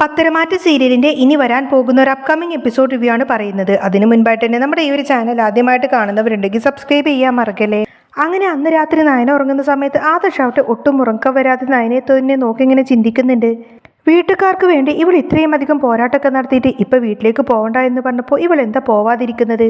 പത്തരമാറ്റ് സീരിയലിന്റെ ഇനി വരാൻ പോകുന്ന ഒരു അപ്കമിംഗ് എപ്പിസോഡ് റിവ്യൂ ആണ് പറയുന്നത്. അതിനു മുൻപായിട്ട് തന്നെ നമ്മുടെ ഈ ഒരു ചാനൽ ആദ്യമായിട്ട് കാണുന്നവരുണ്ടെങ്കിൽ സബ്സ്ക്രൈബ് ചെയ്യാൻ മറക്കല്ലേ? അങ്ങനെ അന്ന് രാത്രി നായന ഉറങ്ങുന്ന സമയത്ത് ആദർശാവട്ടെ ഒട്ടും ഉറക്കം വരാതെ നയനെ തന്നെ നോക്കി ഇങ്ങനെ ചിന്തിക്കുന്നുണ്ട്. വീട്ടുകാർക്ക് വേണ്ടി ഇവൾ ഇത്രയും അധികം പോരാട്ടമൊക്കെ നടത്തിയിട്ട് ഇപ്പോൾ വീട്ടിലേക്ക് പോകണ്ട എന്ന് പറഞ്ഞപ്പോൾ ഇവൾ എന്താ പോവാതിരിക്കുന്നത്?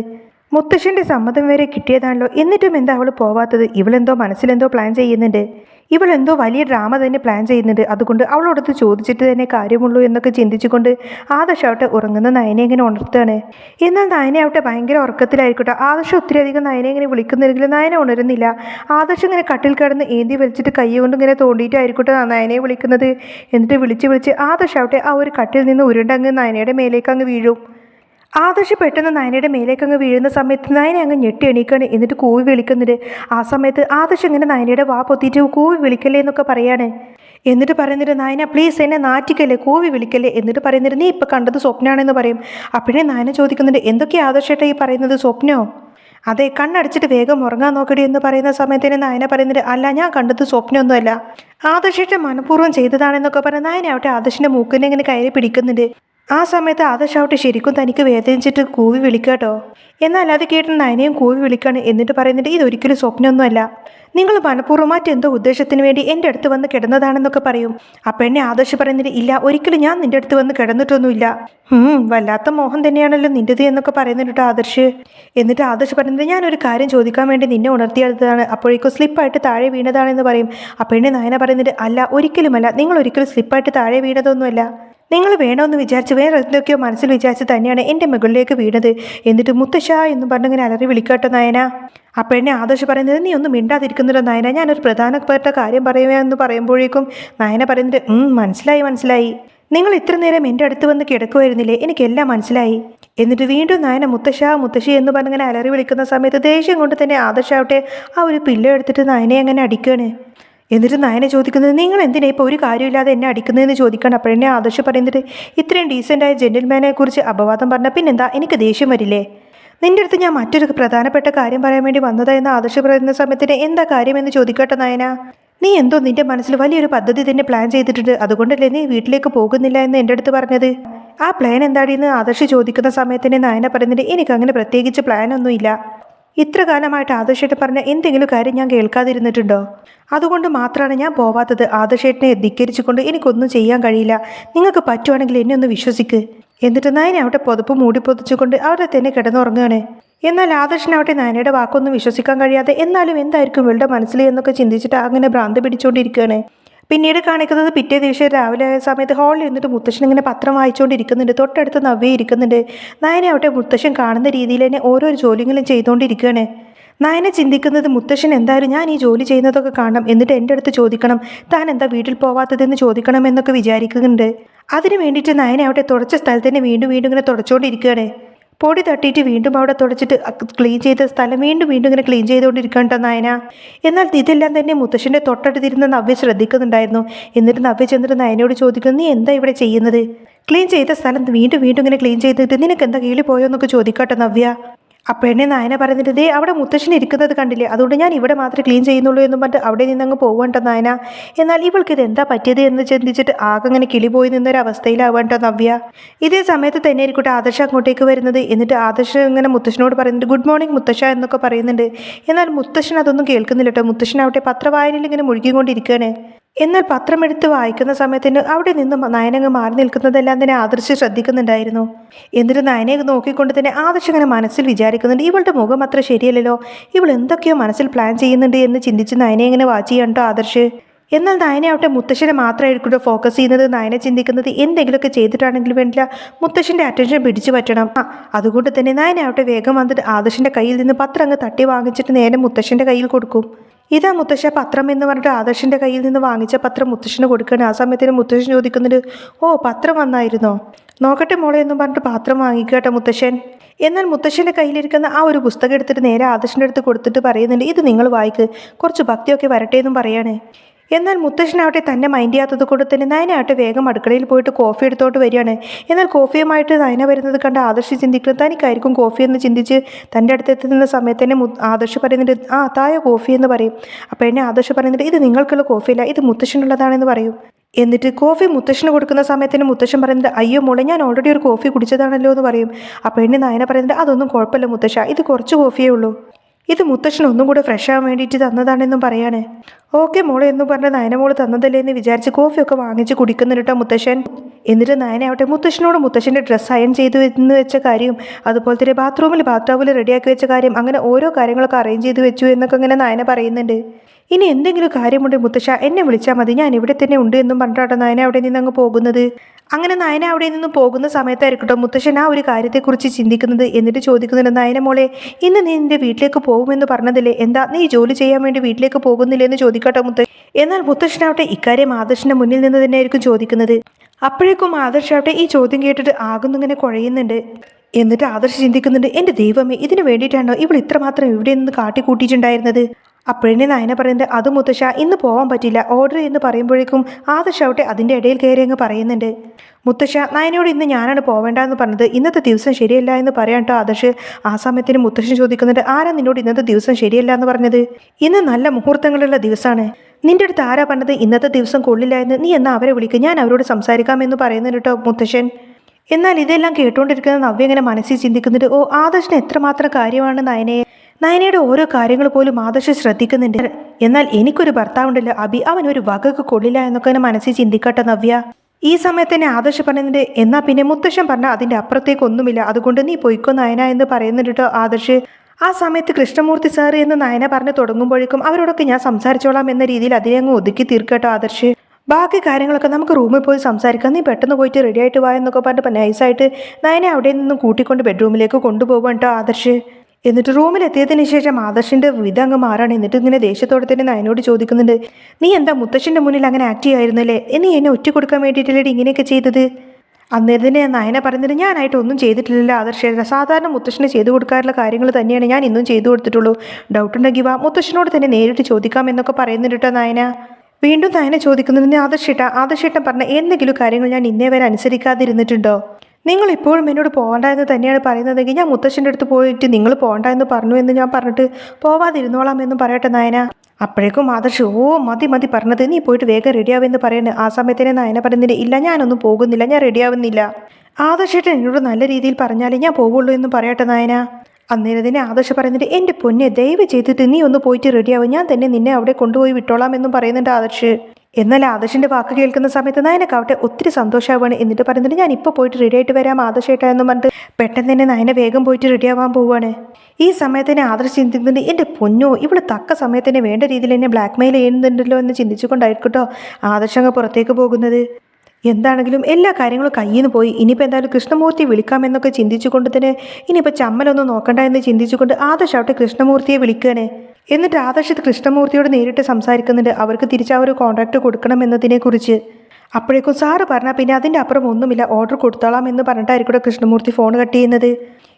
മുത്തശ്ശന്റെ സമ്മതം വരെ കിട്ടിയതാണല്ലോ. എന്നിട്ടും എന്താ അവൾ പോവാത്തത്? ഇവളെന്തോ മനസ്സിലെന്തോ പ്ലാൻ ചെയ്യുന്നുണ്ട്. ഇവൾ എന്തോ വലിയ ഡ്രാമ തന്നെ പ്ലാൻ ചെയ്യുന്നുണ്ട്. അതുകൊണ്ട് അവളോടത്ത് ചോദിച്ചിട്ട് തന്നെ കാര്യമുള്ളൂ എന്നൊക്കെ ചിന്തിച്ചുകൊണ്ട് ആദർശാവട്ടെ ഉറങ്ങുന്ന നയനെ ഇങ്ങനെ ഉണർത്തുകയാണ്. എന്നാൽ നയനയാവട്ടെ ഭയങ്കര ഉറക്കത്തിലായിരിക്കട്ടെ. ആദർശം ഒത്തിരി അധികം നയനെ ഇങ്ങനെ വിളിക്കുന്നെങ്കിലും നയന ഉണരുന്നില്ല. ആദർശം ഇങ്ങനെ കട്ടിൽ കിടന്ന് ഏന്തി വലിച്ചിട്ട് കൈ കൊണ്ട് ഇങ്ങനെ തോണ്ടിയിട്ടായിരിക്കട്ടെ നയനെ വിളിക്കുന്നത്. എന്നിട്ട് വിളിച്ച് വിളിച്ച് ആദർശാവട്ടെ ആ ഒരു കട്ടിൽ നിന്ന് ഉരുണ്ടങ്ങ് നയനയുടെ മേലേക്ക് അങ്ങ് വീഴും. ആദർശ് പെട്ടെന്ന് നയനയുടെ മേലേക്ക് അങ്ങ് വീഴുന്ന സമയത്ത് നയനെ അങ്ങ് ഞെട്ടി എണീക്കാണ്. എന്നിട്ട് കൂവി വിളിക്കുന്നുണ്ട്. ആ സമയത്ത് ആദർശ് ഇങ്ങനെ നയനയുടെ വാ പൊത്തിയിട്ട് കൂവി വിളിക്കല്ലേ എന്നൊക്കെ പറയാണ്. എന്നിട്ട് പറയുന്നിട്ട് നയന പ്ലീസ് എന്നെ നാറ്റിക്കല്ലേ കൂവി വിളിക്കല്ലേ. എന്നിട്ട് പറയുന്നിട്ട് നീ ഇപ്പം കണ്ടത് സ്വപ്നമാണെന്ന് പറയും. അപ്പോഴേ നയന ചോദിക്കുന്നുണ്ട് എന്തൊക്കെ ആദർശേട്ടാ ഈ പറയുന്നത് സ്വപ്നോ? അതെ കണ്ണടച്ചിട്ട് വേഗം ഉറങ്ങാൻ നോക്കടി എന്ന് പറയുന്ന സമയത്തിന് നയന പറയുന്നത് അല്ല ഞാൻ കണ്ടത് സ്വപ്നമൊന്നുമല്ല ആദർശേട്ടൻ മനഃപൂർവം ചെയ്തതാണെന്നൊക്കെ പറഞ്ഞ് നയന അവിടെ ആദർശിന്റെ മൂക്കിനെ ഇങ്ങനെ കയറി പിടിക്കുന്നുണ്ട്. ആ സമയത്ത് ആദർശാവട്ടെ ശരിക്കും തനിക്ക് വേദനിച്ചിട്ട് കൂവി വിളിക്കാട്ടോ എന്നാൽ അത് കേട്ട് നയനയും കൂവി വിളിക്കാണ് എന്നിട്ട് പറയുന്നുണ്ട് ഇതൊരിക്കലും സ്വപ്നമൊന്നുമല്ല. നിങ്ങൾ മനഃപൂർവം എന്തോ ഉദ്ദേശത്തിന് വേണ്ടി എന്റെ അടുത്ത് വന്ന് കിടന്നതാണെന്നൊക്കെ പറയും. അപ്പം എന്നെ ആദർശ് പറയുന്നത് ഇല്ല ഒരിക്കലും ഞാൻ നിന്റെ അടുത്ത് വന്ന് കിടന്നിട്ടൊന്നുമില്ല. വല്ലാത്ത മോഹം തന്നെയാണല്ലോ നിന്റെത് എന്നൊക്കെ പറയുന്നുണ്ട് ആദർശ് എന്നിട്ട് ആദർശ് പറയുന്നത് ഞാനൊരു കാര്യം ചോദിക്കാൻ വേണ്ടി നിന്നെ ഉണർത്തിയെടുത്തതാണ് അപ്പോഴേക്കും സ്ലിപ്പായിട്ട് താഴെ വീണതാണെന്ന് പറയും. അപ്പം എന്നെ നയന പറയുന്നത് അല്ല ഒരിക്കലുമല്ല. നിങ്ങൾ ഒരിക്കലും സ്ലിപ്പായിട്ട് താഴെ വീണതൊന്നുമല്ല. നിങ്ങൾ വേണമെന്ന് വിചാരിച്ച് വേറെ എന്തൊക്കെയോ മനസ്സിൽ വിചാരിച്ച് തന്നെയാണ് എന്റെ മുകളിലേക്ക് വീണത്. എന്നിട്ട് മുത്തശ്ശ എന്ന് പറഞ്ഞിങ്ങനെ അലറി വിളിക്കട്ടെ നയന. അപ്പോൾ എന്നെ ആദർശ് പറയുന്നത് നീ ഒന്നും മിണ്ടാതിരിക്കുന്നില്ല നയന. ഞാനൊരു പ്രധാനപ്പെട്ട കാര്യം പറയുക എന്ന് പറയുമ്പോഴേക്കും നയന പറയുന്നത് "ഉം, മനസ്സിലായി മനസ്സിലായി. നിങ്ങൾ ഇത്ര നേരം എന്റെ അടുത്ത് വന്ന് കിടക്കുമായിരുന്നില്ലേ എനിക്കെല്ലാം മനസ്സിലായി. എന്നിട്ട് വീണ്ടും നയന മുത്തശ്ശ മുത്തശ്ശി എന്ന് പറഞ്ഞിങ്ങനെ അലറി വിളിക്കുന്ന സമയത്ത് ദേഷ്യം കൊണ്ട് തന്നെ ആദർശാവട്ടെ ആ ഒരു പില്ല എടുത്തിട്ട് നയനെ അങ്ങനെ അടിക്കുകയാണ് എന്നിട്ട് നയന ചോദിക്കുന്നത് നിങ്ങൾ എന്തിനാ ഇപ്പോൾ ഒരു കാര്യമില്ലാതെ എന്നെ അടിക്കുന്നതെന്ന് ചോദിക്കണം അപ്പോഴെന്നെ ആദർശ് പറയുന്നത് ഇത്രയും ഡീസന്റായ ജെന്റിൽമാനെ കുറിച്ച് അപവാദം പറഞ്ഞാൽ പിന്നെന്താ? എനിക്ക് ദേഷ്യം വരില്ലേ? നിന്റെ അടുത്ത് ഞാൻ മറ്റൊരു പ്രധാനപ്പെട്ട കാര്യം പറയാൻ വേണ്ടി വന്നതാ എന്ന് ആദർശ് പറയുന്ന സമയത്തിന് എന്താ കാര്യമെന്ന് ചോദിക്കട്ടെ നയന? നീ എന്തോ നിന്റെ മനസ്സിൽ വലിയൊരു പദ്ധതി തന്നെ പ്ലാൻ ചെയ്തിട്ടുണ്ട്. അതുകൊണ്ടല്ലേ നീ വീട്ടിലേക്ക് പോകുന്നില്ല എന്ന് എന്റെ അടുത്ത് പറഞ്ഞത്? ആ പ്ലാൻ എന്താടിയെന്ന് ആദർശ് ചോദിക്കുന്ന സമയത്തിന് നയന പറയുന്നത് എനിക്ക് അങ്ങനെ പ്രത്യേകിച്ച് പ്ലാനൊന്നുമില്ല ഇത്ര കാലമായിട്ട് ആദർശേട്ടൻ പറഞ്ഞ എന്തെങ്കിലും കാര്യം ഞാൻ കേൾക്കാതിരുന്നിട്ടുണ്ടോ? അതുകൊണ്ട് മാത്രമാണ് ഞാൻ പോവാത്തത്. ആദർശേട്ടനെ ധിക്കരിച്ചുകൊണ്ട് എനിക്കൊന്നും ചെയ്യാൻ കഴിയില്ല. നിങ്ങൾക്ക് പറ്റുവാണെങ്കിൽ എന്നെ ഒന്ന് വിശ്വസിക്ക്. എന്നിട്ട് നയനെ അവിടെ പുതപ്പ് മൂടി പൊതിച്ചുകൊണ്ട് അവിടെ തന്നെ കിടന്നുറങ്ങുകയാണ്. എന്നാൽ ആദർശനാവട്ടെ നയനയുടെ വാക്കൊന്നും വിശ്വസിക്കാൻ കഴിയാതെ എന്നാലും എന്തായിരിക്കും ഇവളുടെ മനസ്സിൽ എന്നൊക്കെ ചിന്തിച്ചിട്ട് അങ്ങനെ ഭ്രാന്ത് പിടിച്ചുകൊണ്ടിരിക്കുകയാണ്. പിന്നീട് കാണിക്കുന്നത് പിറ്റേ ദിവസം രാവിലെ ആയ സമയത്ത് ഹാളിൽ ഇരുന്നിട്ട് മുത്തശ്ശൻ ഇങ്ങനെ പത്രം വായിച്ചുകൊണ്ടിരിക്കുന്നുണ്ട് തൊട്ടടുത്ത് നവ്യ ഇരിക്കുന്നുണ്ട്. നയനെ അവിടെ മുത്തശ്ശൻ കാണുന്ന രീതിയിൽ തന്നെ ഓരോ ജോലികളും ചെയ്തുകൊണ്ടിരിക്കുകയാണ് നയനെ ചിന്തിക്കുന്നത് മുത്തശ്ശൻ എന്തായാലും ഞാൻ ഈ ജോലി ചെയ്യുന്നതൊക്കെ കാണണം എന്നിട്ട് എന്റെ അടുത്ത് ചോദിക്കണം. താൻ എന്താ വീട്ടിൽ പോവാത്തതെന്ന് ചോദിക്കണം എന്നൊക്കെ വിചാരിക്കുന്നുണ്ട്. അതിനു വേണ്ടിയിട്ട് നയനെ അവിടെ തുടച്ച സ്ഥലത്ത് തന്നെ വീണ്ടും വീണ്ടും ഇങ്ങനെ തുടച്ചുകൊണ്ടിരിക്കുകയാണ് പൊടി തട്ടിയിട്ട് വീണ്ടും അവിടെ തുടച്ചിട്ട് ക്ലീൻ ചെയ്ത സ്ഥലം വീണ്ടും വീണ്ടും ഇങ്ങനെ ക്ലീൻ ചെയ്തുകൊണ്ടിരിക്കണ്ട നയന. എന്നാൽ ഇതെല്ലാം തന്നെ മുത്തശ്ശന്റെ തൊട്ടടുത്തിരുന്ന നവ്യ ശ്രദ്ധിക്കുന്നുണ്ടായിരുന്നു. എന്നിട്ട് നവ്യ ചെന്നിട്ട് നയനയോട് ചോദിക്കുന്നു നീ എന്താ ഇവിടെ ചെയ്യുന്നത്? ക്ലീൻ ചെയ്ത സ്ഥലം വീണ്ടും വീണ്ടും ഇങ്ങനെ ക്ലീൻ ചെയ്തിട്ട് നിനക്ക് എന്താ കീഴിൽ പോയോ? എന്നൊക്കെ ചോദിക്കട്ടെ നവ്യ. അപ്പോഴെന്നെ നായന പറഞ്ഞിട്ട് ദേ അവിടെ മുത്തശ്ശൻ ഇരിക്കുന്നത് കണ്ടില്ലേ? അതുകൊണ്ട് ഞാൻ ഇവിടെ മാത്രമേ ക്ലീൻ ചെയ്യുന്നുള്ളൂ എന്നും പറഞ്ഞിട്ട് അവിടെ നിന്നങ്ങ് പോകണ്ട നായന? എന്നാൽ ഇവൾക്ക് ഇത് എന്താ പറ്റിയത് എന്ന് ചിന്തിച്ചിട്ട് ആകെ അങ്ങനെ കിളി പോയി നിന്നൊരവസ്ഥയിലാവേണ്ട നവ്യ? ഇതേ സമയത്ത് തന്നെ ആയിരിക്കട്ടെ ആദർശ അങ്ങോട്ടേക്ക് വരുന്നത്. എന്നിട്ട് ആദർശ ഇങ്ങനെ മുത്തശ്ശനോട് പറയുന്നുണ്ട് ഗുഡ് മോർണിംഗ് മുത്തശ്ശ എന്നൊക്കെ പറയുന്നുണ്ട്. എന്നാൽ മുത്തശ്ശൻ അതൊന്നും കേൾക്കുന്നില്ല കേട്ടോ മുത്തശ്ശനാവട്ടെ പത്രവായനയിൽ ഇങ്ങനെ മുഴുകിക്കൊണ്ടിരിക്കുകയാണ്. എന്നാൽ പത്രമെടുത്ത് വായിക്കുന്ന സമയത്തിന് അവിടെ നിന്ന് നയനങ്ങ് മാറി നിൽക്കുന്നതെല്ലാം തന്നെ ആദർശ് ശ്രദ്ധിക്കുന്നുണ്ടായിരുന്നു. എന്നിട്ട് നയനെ നോക്കിക്കൊണ്ട് തന്നെ ആദർശ് അങ്ങനെ മനസ്സിൽ വിചാരിക്കുന്നുണ്ട് ഇവളുടെ മുഖം അത്ര ശരിയല്ലല്ലോ. ഇവൾ എന്തൊക്കെയോ മനസ്സിൽ പ്ലാൻ ചെയ്യുന്നുണ്ട് എന്ന് ചിന്തിച്ച് നയനെ ഇങ്ങനെ വാച്ച് ചെയ്യണ്ടോ ആദർശ്? എന്നാൽ നയനെ അവിടെ മുത്തശ്ശനെ മാത്രമായിരിക്കും ഫോക്കസ് ചെയ്യുന്നത്. നയനെ ചിന്തിക്കുന്നത് എന്തെങ്കിലുമൊക്കെ ചെയ്തിട്ടാണെങ്കിൽ വേണ്ടില്ല. മുത്തശ്ശന്റെ അറ്റൻഷൻ പിടിച്ചു പറ്റണം. ആ അതുകൊണ്ട് തന്നെ നയനെ അവിടെ വേഗം വന്നിട്ട് ആദർശിന്റെ കയ്യിൽ നിന്ന് പത്രം അങ്ങ് തട്ടി വാങ്ങിച്ചിട്ട് നേരെ മുത്തശ്ശന്റെ കയ്യിൽ കൊടുക്കും. ഇതാ മുത്തശ്ശ പത്രം എന്ന് പറഞ്ഞിട്ട് ആദർശിന്റെ കയ്യിൽ നിന്ന് വാങ്ങിച്ച പത്രം മുത്തശ്ശന് കൊടുക്കുകയാണ്. ആ സമയത്തിന് മുത്തശ്ശൻ ചോദിക്കുന്നുണ്ട് ഓ പത്രം വന്നായിരുന്നോ? നോക്കട്ടെ മോളെ എന്ന് പറഞ്ഞിട്ട് പാത്രം വാങ്ങിക്കട്ടെ മുത്തശ്ശൻ. എന്നാൽ മുത്തശ്ശന്റെ കയ്യിലിരിക്കുന്ന ആ ഒരു പുസ്തകം എടുത്തിട്ട് നേരെ ആദർശന്റെ അടുത്ത് കൊടുത്തിട്ട് പറയുന്നുണ്ട് ഇത് നിങ്ങൾ വായിക്ക് കുറച്ച് ഭക്തിയൊക്കെ വരട്ടെ എന്നും പറയാണ്. എന്നാൽ മുത്തശ്ശനാവട്ടെ തന്നെ മൈൻഡ് ചെയ്യാത്തത് കൊണ്ട് തന്നെ നയനാവട്ടെ വേഗം അടുക്കളയിൽ പോയിട്ട് കോഫി എടുത്തോട്ട് വരികയാണ്. എന്നാൽ കോഫിയുമായിട്ട് നയന വരുന്നത് കണ്ട് ആദർശ് ചിന്തിക്കുന്നത് തനിക്കായിരിക്കും കോഫി എന്ന് ചിന്തിച്ച് തന്റെ അടുത്തെത്തുന്ന സമയത്ത് തന്നെ ആദർശ് പറയുന്നുണ്ട് ആ തായ കോഫി എന്ന് പറയും. അപ്പോൾ എന്നെ ആദർശ് പറയുന്നുണ്ട് ഇത് നിങ്ങൾക്കുള്ള കോഫിയല്ല ഇത് മുത്തശ്ശനുള്ളതാണെന്ന് പറയും. എന്നിട്ട് കോഫി മുത്തശ്ശന് കൊടുക്കുന്ന സമയത്തിന് മുത്തശ്ശൻ പറയുന്നത് അയ്യോ മോളെ ഞാൻ ഓൾറെഡി ഒരു കോഫി കുടിച്ചതാണല്ലോ എന്ന് പറയും. അപ്പോൾ എന്നെ നയന പറയുന്നത് അതൊന്നും കുഴപ്പമില്ല മുത്തശ്ശ ഇത് കുറച്ച് കോഫിയേ ഉള്ളൂ. ഇത് മുത്തശ്ശൻ ഒന്നും കൂടെ ഫ്രഷ് ആവാൻ വേണ്ടിയിട്ട് തന്നതാണെന്നും പറയാണ്. ഓക്കെ മോളെ എന്ന് പറഞ്ഞ നയന മോൾ തന്നതല്ലേ എന്ന് വിചാരിച്ച് കോഫിയൊക്കെ വാങ്ങിച്ച് കുടിക്കുന്നുണ്ട് മുത്തശ്ശൻ. എന്നിട്ട് നയനാവട്ടെ മുത്തശ്ശനോട് മുത്തശ്ശന്റെ ഡ്രസ്സ് അയൺ ചെയ്തു എന്ന് വെച്ച കാര്യം അതുപോലെ തന്നെ ബാത്റൂമിൽ ബാത്റൂമിൽ റെഡിയാക്കി വെച്ച കാര്യം അങ്ങനെ ഓരോ കാര്യങ്ങളൊക്കെ അറേഞ്ച് ചെയ്തു വെച്ചു എന്നൊക്കെ ഇങ്ങനെ നയന പറയുന്നുണ്ട്. ഇനി എന്തെങ്കിലും കാര്യമുണ്ട് മുത്തശ്ശ എന്നെ വിളിച്ചാൽ മതി. ഞാൻ ഇവിടെ തന്നെ ഉണ്ട് എന്നും പറഞ്ഞിട്ടാണ് നയന അവിടെ നിന്ന് അങ്ങ് പോകുന്നത്. അങ്ങനെ നയന അവിടെ നിന്ന് പോകുന്ന സമയത്തായിരിക്കട്ടോ മുത്തശ്ശൻ ആ ഒരു കാര്യത്തെക്കുറിച്ച് ചിന്തിക്കുന്നത് എന്നിട്ട് ചോദിക്കുന്നുണ്ട് നയന മോളെ ഇന്ന് നീ നിന്റെ വീട്ടിലേക്ക് പോകുമെന്ന് പറഞ്ഞതില്ലേ എന്താ നീ ജോലി ചെയ്യാൻ വേണ്ടി വീട്ടിലേക്ക് പോകുന്നില്ലേ എന്ന് ചോദിക്കട്ടോ മുത്തശ്ശൻ? എന്നാൽ മുത്തശ്ശനാവട്ടെ ഇക്കാര്യം ആദർശിന്റെ മുന്നിൽ നിന്ന് തന്നെയായിരിക്കും ചോദിക്കുന്നത്. അപ്പോഴേക്കും ആദർശാവട്ടെ ഈ ചോദ്യം കേട്ടിട്ട് ആകുന്നിങ്ങനെ കുഴയുന്നുണ്ട്. എന്നിട്ട് ആദർശ് ചിന്തിക്കുന്നുണ്ട് എന്റെ ദൈവമേ ഇതിനു വേണ്ടിയിട്ടാണോ ഇവൾ ഇത്രമാത്രം ഇവിടെ നിന്ന് കാട്ടിക്കൂട്ടിയിട്ടുണ്ടായിരുന്നത്? അപ്പോഴേ നയന പറയുന്നത് അത് മുത്തശ്ശ ഇന്ന് പോകാൻ പറ്റില്ല ഓർഡർ എന്ന് പറയുമ്പോഴേക്കും ആദർശാവട്ടെ അതിന്റെ ഇടയിൽ കയറി അങ്ങ് പറയുന്നുണ്ട്. മുത്തശ്ശ നയനയോട് ഇന്ന് ഞാനാണ് പോവേണ്ടതെന്ന് പറഞ്ഞത് ഇന്നത്തെ ദിവസം ശരിയല്ല എന്ന് പറയാൻ കേട്ടോ ആദർശ്. ആ സമയത്തിന് മുത്തശ്ശൻ ചോദിക്കുന്നുണ്ട് ആരാ നിന്നോട് ഇന്നത്തെ ദിവസം ശരിയല്ല എന്ന് പറഞ്ഞത്? ഇന്ന് നല്ല മുഹൂർത്തങ്ങളുള്ള ദിവസമാണ്. നിന്റെ അടുത്ത് ആരാ പറഞ്ഞത് ഇന്നത്തെ ദിവസം കൊള്ളില്ല എന്ന്? നീ എന്നാ അവരെ വിളിക്കുക ഞാൻ അവരോട് സംസാരിക്കാമെന്ന് പറയുന്നുണ്ട് കേട്ടോ മുത്തശ്ശൻ. എന്നാൽ ഇതെല്ലാം കേട്ടുകൊണ്ടിരിക്കുന്ന നവ്യങ്ങനെ മനസ്സിൽ ചിന്തിക്കുന്നുണ്ട്. ഓ ആദർശിന് എത്രമാത്രം കാര്യമാണ് നയനയെ നയനയുടെ ഓരോ കാര്യങ്ങൾ പോലും ആദർശ് ശ്രദ്ധിക്കുന്നുണ്ട്. എന്നാൽ എനിക്കൊരു ഭർത്താവുണ്ടല്ലോ അബി. അവൻ ഒരു വകക്ക് കൊള്ളില്ല എന്നൊക്കെ മനസ്സിൽ ചിന്തിക്കട്ടെ നവ്യ. ഈ സമയത്ത് തന്നെ ആദർശ് പറഞ്ഞതിന്റെ എന്നാ പിന്നെ മുത്തശ്ശൻ പറഞ്ഞ അതിന്റെ അപ്പുറത്തേക്കൊന്നുമില്ല. അതുകൊണ്ട് നീ പൊയ്ക്കോ നയന എന്ന് പറയുന്നുണ്ട് ആദർശ്. ആ സമയത്ത് കൃഷ്ണമൂർത്തി സാർ എന്ന് നയന പറഞ്ഞു തുടങ്ങുമ്പോഴേക്കും അവരോടൊക്കെ ഞാൻ സംസാരിച്ചോളാം എന്ന രീതിയിൽ അതിനെ അങ്ങ് ഒതുക്കി തീർക്കട്ടോ ആദർശ്. ബാക്കി കാര്യങ്ങളൊക്കെ നമുക്ക് റൂമിൽ പോയി സംസാരിക്കാം. നീ പെട്ടെന്ന് പോയിട്ട് റെഡി ആയിട്ട് വാ എന്നൊക്കെ പറഞ്ഞിട്ട് നൈസായിട്ട് നയനെ അവിടെ നിന്നും കൂട്ടിക്കൊണ്ട് ബെഡ്റൂമിലേക്ക് കൊണ്ടുപോകാൻ കേട്ടോ ആദർശ്. എന്നിട്ട് റൂമിലെത്തിയതിന് ശേഷം ആദർശിന്റെ വിധം അങ്ങ് മാറാണ് എന്നിട്ട് ഇങ്ങനെ ദേഷ്യത്തോടെ തന്നെ നയനോട് ചോദിക്കുന്നുണ്ട് നീ എന്താ മുത്തശ്ശന്റെ മുന്നിൽ അങ്ങനെ ആക്ട് ചെയ്യായിരുന്നല്ലേ? എന്നീ എന്നെ ഒറ്റ കൊടുക്കാൻ വേണ്ടിയിട്ടല്ലേ ഇങ്ങനെയൊക്കെ ചെയ്തത്? അന്നേരം തന്നെ നയന പറഞ്ഞത് ഞാനായിട്ട് ഒന്നും ചെയ്തിട്ടില്ലല്ലോ ആദർശേര സാധാരണ മുത്തശ്ശന് ചെയ്തു കൊടുക്കാറുള്ള കാര്യങ്ങൾ തന്നെയാണ് ഞാൻ ഇന്നും ചെയ്തു കൊടുത്തിട്ടുള്ളൂ. ഡൗട്ട് ഉണ്ടെങ്കിൽ വാ മുത്തശ്ശനോട് തന്നെ നേരിട്ട് ചോദിക്കാം എന്നൊക്കെ പറയുന്നുണ്ട് നയന. വീണ്ടും നയന ചോദിക്കുന്നതിന് ആദർശേട്ട ആദർശേട്ടൻ പറഞ്ഞ എന്തെങ്കിലും കാര്യങ്ങൾ ഞാൻ ഇന്നേ വരെ അനുസരിക്കാതിരുന്നിട്ടുണ്ടോ? നിങ്ങൾ ഇപ്പോഴും എന്നോട് പോകണ്ട എന്ന് തന്നെയാണ് പറയുന്നതെങ്കിൽ ഞാൻ മുത്തശ്ശന്റെ അടുത്ത് പോയിട്ട് നിങ്ങൾ പോകണ്ട എന്ന് പറഞ്ഞു എന്ന് ഞാൻ പറഞ്ഞിട്ട് പോവാതിരുന്നോളാം എന്ന് പറയട്ടെ നയന. അപ്പോഴേക്കും ആദർശ് ഓ മതി മതി പറഞ്ഞത്. നീ പോയിട്ട് വേഗം റെഡിയാവുമെന്ന് പറയുന്നത് ആ സമയത്തിനെ നായന പറയുന്നില്ല ഇല്ല ഞാനൊന്നും പോകുന്നില്ല ഞാൻ റെഡിയാവുന്നില്ല. ആദർശേട്ടൻ എന്നോട് നല്ല രീതിയിൽ പറഞ്ഞാലേ ഞാൻ പോകുള്ളൂ എന്ന് പറയട്ടെ നായന. അന്നേരം തന്നെ ആദർശ പറയുന്നുണ്ട് എന്റെ പൊന്നെ ദയവ് ചെയ്തിട്ട് നീ ഒന്ന് പോയിട്ട് റെഡിയാവും. ഞാൻ തന്നെ നിന്നെ അവിടെ കൊണ്ടുപോയി വിട്ടോളാം എന്നും പറയുന്നുണ്ട് ആദർശ്. എന്നാൽ ആദർശിന്റെ വാക്ക് കേൾക്കുന്ന സമയത്ത് നയനക്കാവട്ടെ ഒത്തിരി സന്തോഷമാവാണ് എന്നിട്ട് പറയുന്നുണ്ട് ഞാൻ ഇപ്പോൾ പോയിട്ട് റെഡി ആയിട്ട് വരാം ആദർശേട്ടാ എന്ന് പറഞ്ഞിട്ട് പെട്ടെന്ന് തന്നെ നയന വേഗം പോയിട്ട് റെഡി ആവാൻ പോവുകയാണ് ഈ സമയത്തിന് ആദർശ് ചിന്തിക്കുന്നുണ്ട് എന്റെ പൊന്നോ ഇവിടെ തക്ക സമയത്തിന് വേണ്ട രീതിയിൽ എന്നെ ബ്ലാക്ക് മെയിൽ ചെയ്യുന്നുണ്ടല്ലോ എന്ന് ചിന്തിച്ചുകൊണ്ടായിരിക്കട്ടോ ആദർശ് അങ്ങ് പുറത്തേക്ക് പോകുന്നത്. എന്താണെങ്കിലും എല്ലാ കാര്യങ്ങളും കയ്യിൽ നിന്ന് പോയി. ഇനിയിപ്പോൾ എന്തായാലും കൃഷ്ണമൂർത്തി വിളിക്കാമെന്നൊക്കെ ചിന്തിച്ചുകൊണ്ട് തന്നെ ഇനിയിപ്പോൾ ചമ്മലൊന്നും നോക്കണ്ട എന്ന് ചിന്തിച്ചുകൊണ്ട് ആദർശ് അവിടെ കൃഷ്ണമൂർത്തിയെ വിളിക്കുകയാണ്. എന്നിട്ട് ആദർശ് കൃഷ്ണമൂർത്തിയോട് നേരിട്ട് സംസാരിക്കുന്നുണ്ട്. അവർക്ക് തിരിച്ച് ആ ഒരു കോൺട്രാക്ട് കൊടുക്കണം എന്നതിനെക്കുറിച്ച്. അപ്പോഴേക്കും സാറ് പറഞ്ഞാൽ പിന്നെ അതിന്റെ അപ്പുറം ഒന്നുമില്ല. ഓർഡർ കൊടുത്തോളാം എന്ന് പറഞ്ഞിട്ടായിരിക്കും കൃഷ്ണമൂർത്തി ഫോൺ കട്ട് ചെയ്യുന്നത്.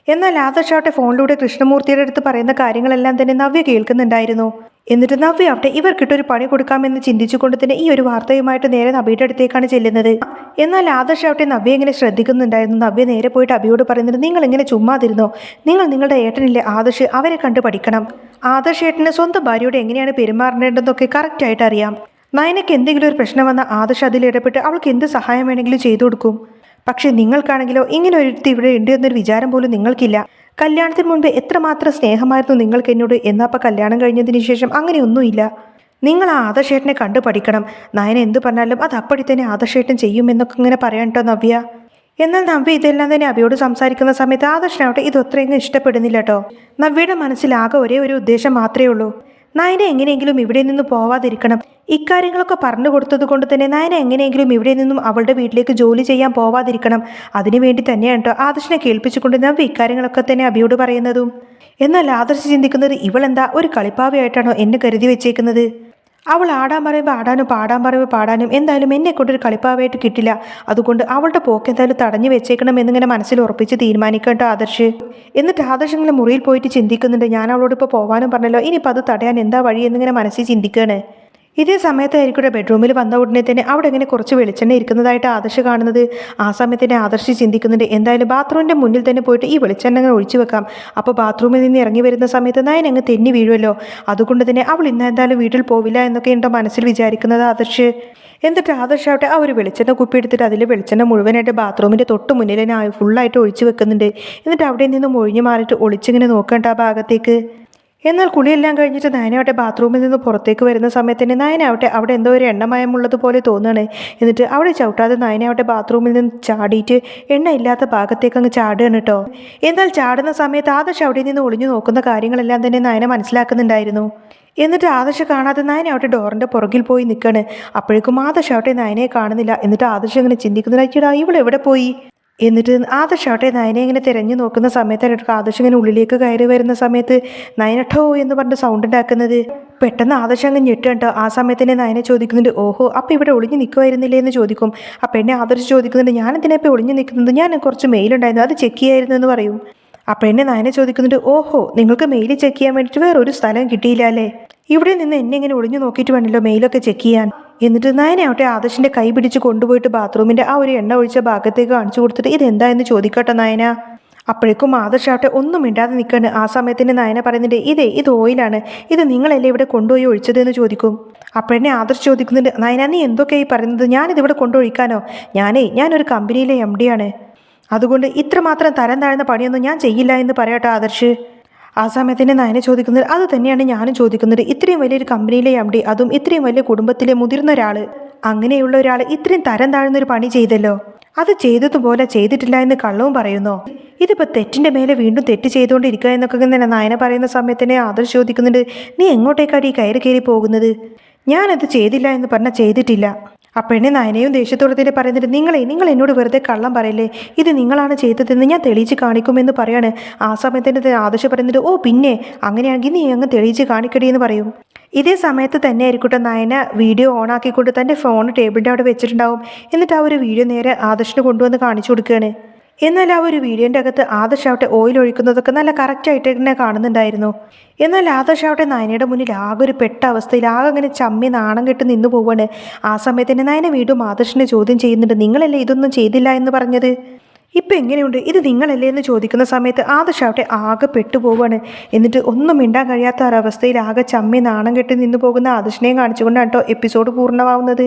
എന്നാൽ ആദർശാവട്ടെ ഫോണിലൂടെ കൃഷ്ണമൂർത്തിയുടെ അടുത്ത് പറയുന്ന കാര്യങ്ങളെല്ലാം തന്നെ നവ്യ കേൾക്കുന്നുണ്ടായിരുന്നു. എന്നിട്ട് നവ്യ ആവട്ടെ ഇവർക്കിട്ടൊരു പണി കൊടുക്കാമെന്ന് ചിന്തിച്ചുകൊണ്ട് തന്നെ ഈ ഒരു വാർത്തയുമായിട്ട് നേരെ നബിയുടെ അടുത്തേക്കാണ് ചെല്ലുന്നത്. എന്നാൽ ആദർശ് ആവട്ടെ നവ്യ ഇങ്ങനെ ശ്രദ്ധിക്കുന്നുണ്ടായിരുന്നു. നവ്യ നേരെ പോയിട്ട് അബിയോട് പറയുന്നത് നിങ്ങൾ ഇങ്ങനെ ചുമ്മാതിരുന്നോ? നിങ്ങൾ നിങ്ങളുടെ ഏട്ടനില്ലേ ആദർശ് അവരെ കണ്ട് പഠിക്കണം. ആദർശ് ഏട്ടന് സ്വന്തം ഭാര്യയോട് എങ്ങനെയാണ് പെരുമാറേണ്ടതെന്നൊക്കെ കറക്റ്റായിട്ട് അറിയാം. നയനയ്ക്ക് എന്തെങ്കിലും ഒരു പ്രശ്നം വന്ന ആദർശ് അതിൽ ഇടപെട്ട് അവൾക്ക് എന്ത് സഹായം വേണമെങ്കിലും ചെയ്തു കൊടുക്കും. പക്ഷേ നിങ്ങൾക്കാണെങ്കിലോ ഇങ്ങനെ ഒരുത്തി ഇവിടെ ഉണ്ട് എന്നൊരു വിചാരം പോലും നിങ്ങൾക്കില്ല. കല്യാണത്തിന് മുൻപ് എത്രമാത്രം സ്നേഹമായിരുന്നു നിങ്ങൾക്ക് എന്നോട് എന്നാപ്പം കല്യാണം കഴിഞ്ഞതിന് ശേഷം? അങ്ങനെയൊന്നുമില്ല. നിങ്ങൾ ആ ആദർശേട്ടനെ കണ്ടു പഠിക്കണം. നയന എന്ത് പറഞ്ഞാലും അത് അപ്പടി തന്നെ ആദർശേട്ടൻ ചെയ്യുമെന്നൊക്കെ ഇങ്ങനെ പറയാൻ നവ്യ? എന്നാൽ നവ്യ ഇതെല്ലാം തന്നെ അബിയോട് സംസാരിക്കുന്ന സമയത്ത് ആദർശനാവട്ടെ ഇത് അത്രയൊന്നും ഇഷ്ടപ്പെടുന്നില്ല കേട്ടോ. നവ്യയുടെ മനസ്സിലാകെ ഒരേ ഒരു ഉദ്ദേശം മാത്രമേ ഉള്ളൂ. നയന എങ്ങനെയെങ്കിലും ഇവിടെ നിന്ന് പോവാതിരിക്കണം. ഇക്കാര്യങ്ങളൊക്കെ പറഞ്ഞു കൊടുത്തത് കൊണ്ട് തന്നെ നയന എങ്ങനെയെങ്കിലും ഇവിടെ നിന്നും അവളുടെ വീട്ടിലേക്ക് ജോലി ചെയ്യാൻ പോവാതിരിക്കണം. അതിനു വേണ്ടി തന്നെയാണ് കേട്ടോ ആദർശനെ കേൾപ്പിച്ചുകൊണ്ട് നവ്യ ഇക്കാര്യങ്ങളൊക്കെ തന്നെ അബിയോട് പറയുന്നതും. എന്നാൽ ആദർശ് ചിന്തിക്കുന്നത് ഇവളെന്താ ഒരു കളിപ്പാവയായിട്ടാണോ എന്നെ കരുതി വെച്ചേക്കുന്നത്? അവൾ ആടാൻ പറയുമ്പോൾ ആടാനും പാടാൻ പറയുമ്പോൾ പാടാനും എന്തായാലും എന്നെ കൊണ്ടൊരു കളിപ്പാവായിട്ട് കിട്ടില്ല. അതുകൊണ്ട് അവളുടെ പോക്ക് എന്തായാലും തടഞ്ഞു വെച്ചേക്കണം എന്നിങ്ങനെ മനസ്സിൽ ഉറപ്പിച്ച് തീരുമാനിക്കേണ്ട ആദർശ്. എന്നിട്ട് ആദർശ് ഇങ്ങനെ മുറിയിൽ പോയിട്ട് ചിന്തിക്കുന്നുണ്ട്. ഞാൻ അവളോട് ഇപ്പോൾ പോകാനും പറഞ്ഞല്ലോ. ഇനിയിപ്പോൾ അത് തടയാൻ എന്താ വഴി എന്നിങ്ങനെ മനസ്സിൽ ചിന്തിക്കുകയാണ് ഇതേ സമയത്തായിരിക്കും ബെഡ്റൂമിൽ വന്ന ഉടനെ തന്നെ അവിടെ ഇങ്ങനെ കുറച്ച് വെളിച്ചെണ്ണ ഇരിക്കുന്നതായിട്ട് ആദർശ് കാണുന്നത്. ആ സമയത്ത് തന്നെ ആദർശ് ചിന്തിക്കുന്നുണ്ട് എന്തായാലും ബാത്റൂമിന്റെ മുന്നിൽ തന്നെ പോയിട്ട് ഈ വെളിച്ചെണ്ണ അങ്ങനെ ഒഴിച്ചു വെക്കാം. അപ്പോൾ ബാത്റൂമിൽ നിന്ന് ഇറങ്ങി വരുന്ന സമയത്ത് നയൻ അങ്ങ് തെന്നി വീഴുമല്ലോ അതുകൊണ്ട് തന്നെ അവൾ ഇന്ന് എന്തായാലും വീട്ടിൽ പോവില്ല എന്നൊക്കെ ഉണ്ടോ മനസ്സിൽ വിചാരിക്കുന്നത് ആദർശ്? എന്നിട്ട് ആദർശാവട്ടെ ആ ഒരു വെളിച്ചെണ്ണ കുപ്പി എടുത്തിട്ട് അതിൽ വെളിച്ചെണ്ണ മുഴുവനായിട്ട് ബാത്റൂമിന്റെ തൊട്ട് മുന്നിൽ തന്നെ ഫുള്ളായിട്ട് ഒഴിച്ചു വെക്കുന്നുണ്ട്. എന്നിട്ട് അവിടെ നിന്നും ഒഴിഞ്ഞു മാറിയിട്ട് ഒളിച്ചിങ്ങനെ നോക്കേണ്ട ആ ഭാഗത്തേക്ക്. എന്നാൽ കുളിയെല്ലാം കഴിഞ്ഞിട്ട് നയനാവട്ടെ ബാത്റൂമിൽ നിന്ന് പുറത്തേക്ക് വരുന്ന സമയത്ത് തന്നെ നയനാവട്ടെ അവിടെ എന്തോ ഒരു എണ്ണമയമുള്ളത് പോലെ തോന്നുകയാണ്. എന്നിട്ട് അവിടെ ചവിട്ടാതെ നയനാവട്ടെ ബാത്റൂമിൽ നിന്ന് ചാടിയിട്ട് എണ്ണ ഇല്ലാത്ത ഭാഗത്തേക്ക് അങ്ങ് ചാടുകയാണ് കേട്ടോ എന്നാൽ ചാടുന്ന സമയത്ത് ആദർശ് അവിടെ നിന്ന് ഒളിഞ്ഞു നോക്കുന്ന കാര്യങ്ങളെല്ലാം തന്നെ നയന മനസ്സിലാക്കുന്നുണ്ടായിരുന്നു. എന്നിട്ട് ആദർശ് കാണാതെ നയന അവിടെ ഡോറിന്റെ പുറകിൽ പോയി നിൽക്കുകയാണ്. അപ്പോഴേക്കും ആദർശ് അവിടെ നയനയെ കാണുന്നില്ല. എന്നിട്ട് ആദർശ് ഇങ്ങനെ ചിന്തിക്കുന്നില്ല ഇവൾ എവിടെ പോയി? എന്നിട്ട് ആദർശാവട്ടെ നയനെ ഇങ്ങനെ തിരഞ്ഞു നോക്കുന്ന സമയത്ത് ആദർശ് ഇങ്ങനെ ഉള്ളിലേക്ക് കയറി വരുന്ന സമയത്ത് നയനട്ടോ എന്ന് പറഞ്ഞിട്ട് സൗണ്ട് ഉണ്ടാക്കുന്നത്. പെട്ടെന്ന് ആദർശം അങ്ങ് ഞെട്ടുണ്ടോ ആ സമയത്ത് തന്നെ നയനെ ചോദിക്കുന്നുണ്ട് ഓഹോ അപ്പം ഇവിടെ ഒളിഞ്ഞു നിൽക്കുമായിരുന്നില്ലേ എന്ന് ചോദിക്കും. ആ പെണ്ണെ ആദർശ് ചോദിക്കുന്നുണ്ട് ഞാൻ എന്തിനാ ഇപ്പോൾ ഒളിഞ്ഞു നിൽക്കുന്നത്? ഞാൻ കുറച്ച് മെയിലുണ്ടായിരുന്നു അത് ചെക്ക് ചെയ്യായിരുന്നു എന്ന് പറയും. അപ്പം എന്നെ നയനെ ചോദിക്കുന്നുണ്ട് ഓഹോ നിങ്ങൾക്ക് മെയിൽ ചെക്ക് ചെയ്യാൻ വേണ്ടിയിട്ട് വേറൊരു സ്ഥലം കിട്ടിയില്ല അല്ലേ? ഇവിടെ നിന്ന് എന്നെ ഇങ്ങനെ ഒളിഞ്ഞു നോക്കിയിട്ട് വേണമല്ലോ മെയിലൊക്കെ ചെക്ക് ചെയ്യാൻ. എന്നിട്ട് നയനാവട്ടെ ആദർശിന്റെ കൈ പിടിച്ച് കൊണ്ടുപോയിട്ട് ബാത്റൂമിന്റെ ആ ഒരു എണ്ണ ഒഴിച്ച ഭാഗത്തേക്ക് കാണിച്ചു കൊടുത്തിട്ട് ഇതെന്താ എന്ന് ചോദിക്കട്ടെ നയന. അപ്പോഴേക്കും ആദർശാവട്ടെ ഒന്നും മിണ്ടാതെ നിൽക്കാണ് ആ സമയത്തിന് നയന പറയുന്നുണ്ട് ഇതേ ഇത് ഓയിലാണ് ഇത് നിങ്ങളല്ലേ ഇവിടെ കൊണ്ടുപോയി ഒഴിച്ചത് എന്ന് ചോദിക്കും. അപ്പോഴെന്നെ ആദർശ് ചോദിക്കുന്നുണ്ട് നയന നീ എന്തൊക്കെയായി പറയുന്നത്? ഞാനിതിവിടെ കൊണ്ടൊഴിക്കാനോ ഞാനേ ഞാനൊരു കമ്പനിയിലെ എം ആണ് അതുകൊണ്ട് ഇത്രമാത്രം തരം താഴ്ന്ന പണിയൊന്നും ഞാൻ ചെയ്യില്ല എന്ന് പറയട്ടെ ആദർശ്. ആ സമയത്തിന് നയനെ ചോദിക്കുന്നത് അത് തന്നെയാണ് ഞാനും ചോദിക്കുന്നത്. ഇത്രയും വലിയൊരു കമ്പനിയിലെ എം ഡി അതും ഇത്രയും വലിയ കുടുംബത്തിലെ മുതിർന്ന ഒരാൾ അങ്ങനെയുള്ള ഒരാൾ ഇത്രയും തരം താഴ്ന്നൊരു പണി ചെയ്തല്ലോ. അത് ചെയ്തതുപോലെ ചെയ്തിട്ടില്ല എന്ന് കള്ളവും പറയുന്നു. ഇതിപ്പോൾ തെറ്റിന്റെ മേലെ വീണ്ടും തെറ്റ് ചെയ്തുകൊണ്ടിരിക്കുക എന്നൊക്കെ തന്നെ നയന പറയുന്ന സമയത്തിനെ ആദർശ് ചോദിക്കുന്നുണ്ട് നീ എങ്ങോട്ടേക്കാടി ഈ കയറി കയറി പോകുന്നത്? ഞാനത് ചെയ്തില്ല എന്ന് പറഞ്ഞാൽ ചെയ്തിട്ടില്ല. ആ പെണ്ണെ നയനയും ദേഷ്യത്തോടെ തന്നെ പറയുന്നുണ്ട് നിങ്ങളെ നിങ്ങൾ എന്നോട് വെറുതെ കള്ളം പറയല്ലേ? ഇത് നിങ്ങളാണ് ചെയ്തതെന്ന് ഞാൻ തെളിയിച്ച് കാണിക്കുമെന്ന് പറയാണ്. ആ സമയത്തിന് ആദർശ് പറയുന്നുണ്ട് ഓ പിന്നെ അങ്ങനെയാണെങ്കിൽ നീ അങ്ങ് തെളിയിച്ച് കാണിക്കടി എന്ന് പറയും. ഇതേ സമയത്ത് തന്നെ ആയിരിക്കട്ടെ നയന വീഡിയോ ഓൺ ആക്കിക്കൊണ്ട് തന്റെ ഫോൺ ടേബിളിന്റെ അവിടെ വെച്ചിട്ടുണ്ടാവും. എന്നിട്ട് ആ ഒരു വീഡിയോ നേരെ ആദർശിന് കൊണ്ടുവന്ന് കാണിച്ചു കൊടുക്കുകയാണ്. എന്നാൽ ആ ഒരു വീഡിയോന്റെ അകത്ത് ആദർശാവട്ടെ ഓയിൽ ഒഴിക്കുന്നതൊക്കെ നല്ല കറക്റ്റായിട്ട് തന്നെ കാണുന്നുണ്ടായിരുന്നു. എന്നാൽ ആദർശാവട്ടെ നയനയുടെ മുന്നിൽ ആകെ ഒരു പെട്ട അവസ്ഥയിൽ ആകെ അങ്ങനെ ചമ്മി നാണം കെട്ട് നിന്നു പോവാണ്. ആ സമയത്ത് തന്നെ നയന വീണ്ടും ആദർശിനെ ചോദ്യം ചെയ്യുന്നുണ്ട് നിങ്ങളല്ലേ ഇതൊന്നും ചെയ്തില്ല എന്ന് പറഞ്ഞത്? ഇപ്പം എങ്ങനെയുണ്ട്? ഇത് നിങ്ങളല്ലേ എന്ന് ചോദിക്കുന്ന സമയത്ത് ആദർശാവട്ടെ ആകെ പെട്ടുപോവാണ് എന്നിട്ട് ഒന്നും മിണ്ടാൻ കഴിയാത്ത ഒരവസ്ഥയിൽ ആകെ ചമ്മി നാണം കെട്ട് നിന്നു പോകുന്ന ആദർശിനെയും കാണിച്ചുകൊണ്ടാണ് കേട്ടോ എപ്പിസോഡ് പൂർണമാവുന്നത്.